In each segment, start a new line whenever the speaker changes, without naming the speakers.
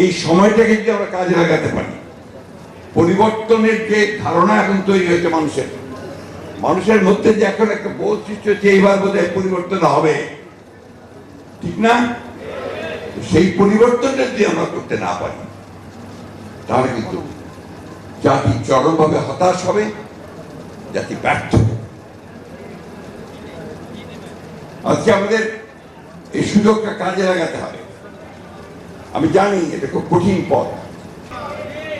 এই সময়টাকে যদি আমরা কাজে লাগাতে পারি, পরিবর্তনের যে ধারণা এখন তৈরি হয়েছে মানুষের মানুষের মধ্যে যে এখন একটা বোধ সৃষ্টি হচ্ছে, এইবার বোধ পরিবর্তন হবে। ঠিক না? সেই পরিবর্তনটা যদি আমরা করতে না পারি, তাহলে কিন্তু জাতি চরমভাবে হতাশ হবে, জাতি ব্যর্থ। আজকে আমাদের এই সুযোগটা কাজে লাগাতে হবে। আমি জানি এটা খুব কঠিন পথ।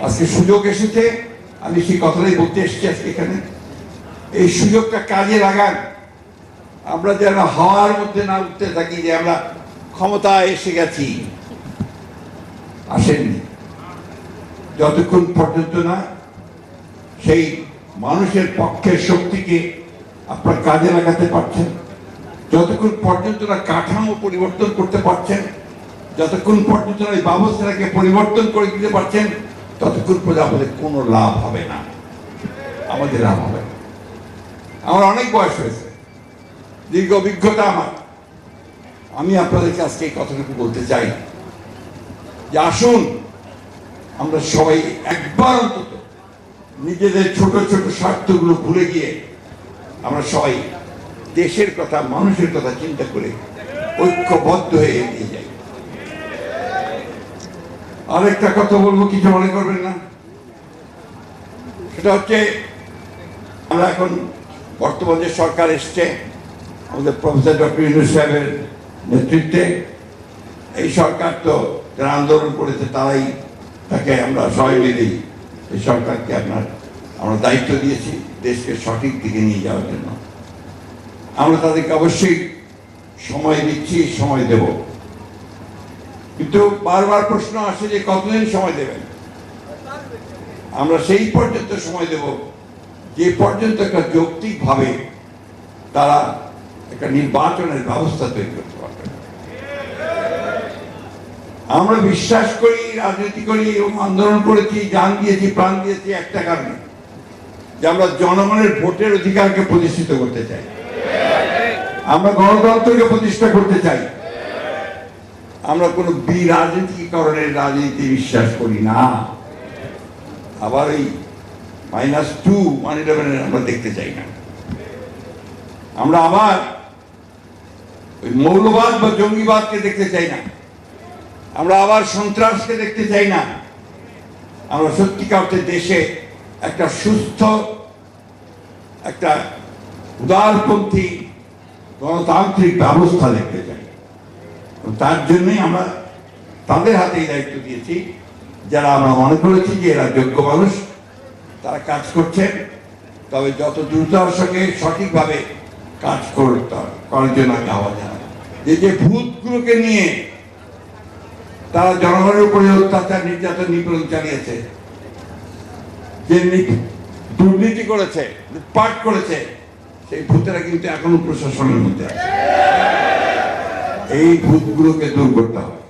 আজকে সুযোগ এসেছে, আমি সেই কথাটাই বলতে এসেছি আজকে এখানে। এই সুযোগটা কাজে লাগান। আমরা যেন হাওয়ার মধ্যে না উঠতে থাকি, যে আমরা ক্ষমতায় এসে গেছি। আসেননি। যতক্ষণ পর্যন্ত না সেই মানুষের পক্ষের শক্তিকে আপনার কাজে লাগাতে পারছেন। যতক্ষণ পর্যন্ত না কাঠামো পরিবর্তন করতে পারছেন যতক্ষণ পর্যন্ত এই ব্যবস্থাটাকে পরিবর্তন করে দিতে পারছেন, ততক্ষণ পর্যন্ত আমাদের কোনো লাভ হবে না। আমাদের লাভ হবে না। আমার অনেক বয়স হয়েছে। দীর্ঘ অভিজ্ঞতা আমার। আমি আপনাদেরকে আজকে এই কথাটুকু বলতে চাই। যে আসুন, আমরা সবাই একবার অন্তত নিজেদের ছোট ছোট স্বার্থগুলো ভুলে গিয়ে আমরা সবাই দেশের কথা, মানুষের কথা চিন্তা করে ঐক্যবদ্ধ হয়ে এগিয়ে যাই। আরেকটা কথা বলব, কিছু মনে করবেন না। সেটা হচ্ছে, আমরা এখন বর্তমান যে সরকার এসছে, আমাদের প্রফেসর ডক্টর ইউনুস সাহেবের নেতৃত্বে, এই সরকার তো যারা আন্দোলন করেছে, তারাই তাকে আমরা সবাই মিলেই এই সরকারকে আপনার, আমরা দায়িত্ব দিয়েছি দেশকে সঠিক দিকে নিয়ে যাওয়ার জন্য। আমরা তাদেরকে অবশ্যই সময় দিচ্ছি, সময় দেব। কিন্তু বারবার প্রশ্ন আসে যে কতদিন সময় দেবেন? আমরা সেই পর্যন্ত সময় দেব যে পর্যন্ত একটা যৌক্তিকভাবে তারা একটা নির্বাচনের ব্যবস্থা তৈরি করতে পারবে। আমরা বিশ্বাস করি, রাজনীতি করি, এবং আন্দোলন করেছি যান দিয়েছি, প্রাণ দিয়েছি একটা কারণে, যে আমরা জনগণের ভোটের অধিকারকে প্রতিষ্ঠিত করতে চাই। আমরা গণতন্ত্রকে প্রতিষ্ঠা করতে চাই। আমরা কোনো বিরাজনীতিকরণের রাজনীতি বিশ্বাস করি না। আবার এই মাইনাস টু ওয়ান ইলেভেনের আমরা দেখতে চাই না। আমরা আবার ওই মৌলবাদ বা জঙ্গিবাদকে দেখতে চাই না। আমরা আবার সন্ত্রাসকে দেখতে চাই না। আমরা সত্যিকার অর্থে দেশে একটা সুস্থ, একটা উদারপন্থী গণতান্ত্রিক ব্যবস্থা দেখতে চাই। তার জন্যই আমরা তাদের হাতে এই দায়িত্ব দিয়েছি। যারা আমরা মনে করেছি যে এরা যোগ্য মানুষ, তারা কাজ করছেন। তবে যত দ্রুততার সঙ্গে সঠিকভাবে কাজ করতে করার জন্য আমি আহ্বান যে যে ভূতগুলোকে নিয়ে তারা জনগণের উপরে অত্যাচার, নির্যাতন, নিপীড়ন চালিয়েছে, যে দুর্নীতি করেছে পাঠ করেছে, সেই ভূতেরা কিন্তু এখনও প্রশাসনের মধ্যে আছে। এই ভূতগুলোকে দূর করতে হবে।